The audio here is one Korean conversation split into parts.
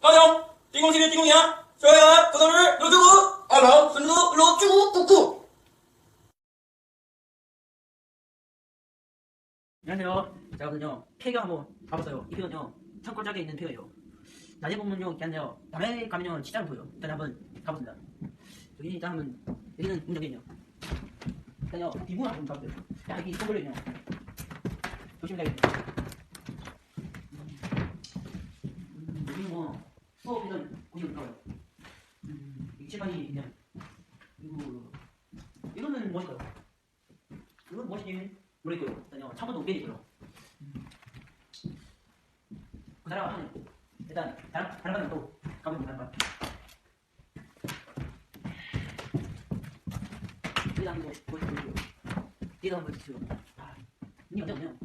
안녕 띵공TV의 띵공이야 좋아요 구독을 눌러주고 알람 설정 눌러주고 꾹꾹 안녕하세요. 오늘요 폐가 한번 가봤어요. 이 폐가요 창고짝에 있는 폐가예요. 낮에 보면요 한데요. 밤에 가면요 진짜 안 보여요. 일단 한번 가보겠습니다. 여기 일단 한번 여기는 문 잠겨 있네요. 일단요 뒷문 한번 가볼게요. 야 여기 손 걸려 있네요. 조심해야겠네요. 음, 여기 뭐 수업이든 곳이 어떨까요? 음, 여기 칠판이 있네요. 그리고 이거는 무엇일까요? 이건 무엇이니? 모르겠고요. 창문도 우변 있고요. 그 사람 하면 일단 다른 다른 방은 또 가보면 다른 방. 여기다 한번 보여드릴게요. 뒤에다 한번 보여주세요. 언제.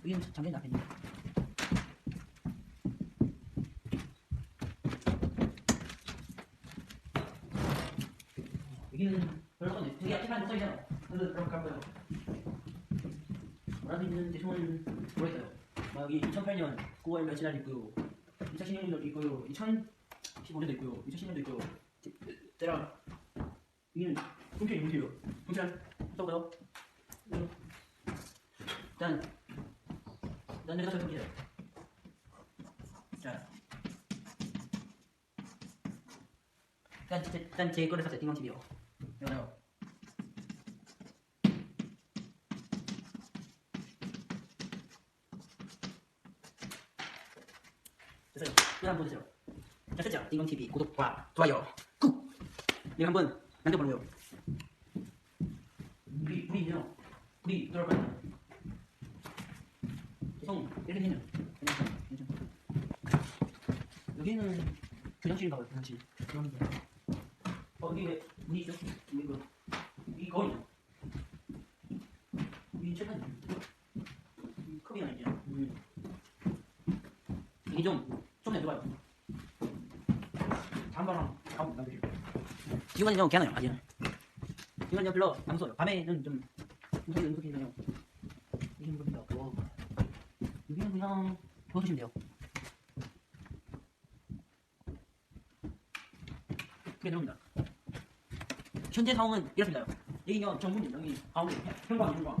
여기는 잠겨 있는 앞에 여기는 별로 없네. 앞에 못 써있잖아. 그래서 그럼 갈까요? 뭐라도 있는데 손은 모르겠어요. 막 여기 2008년 9월 며칠 날 있고요. 2016년도 있고요. 2015년도 있고요. 2010년도 있고요. 때랑 여기는 동편이 문제예요. 동편 써봐요. 일단 일단 여기다 적을게요. 자. 일단, 제- 일단 제 거를 샀어요. 띵광TV요. 이거요. 됐어요. 이거 한번 보세요. 자, 됐죠? 띵광TV 구독과 좋아요 꾹! 이거 한번 남겨보려고요. 우리, 우리 있네요. 우리 들어갈 거예요. 송, 이렇게 되네요. 괜찮아, 괜찮아. 여기는 교장실인가 봐요, 교장실. 그런데. 어, 여기 왜 문이 있죠? 여기 이거. 이 거의. 이 책은 이 컵이 아니죠. 음. 이게 좀, 좀 내려봐요. 잠바랑 가방 남겨주세요. 지금은요, 괜찮아요, 아직은. 지금은요, 별로 안 무서워요. 밤에는 좀, 무섭게, 무섭게. 이런 겁니다. 와. 여기는 그냥, 도와주시면 돼요. 그게 들어옵니다. 현재 상황은 이렇습니다. 여기가 정문이 여기 가운데 현관 현관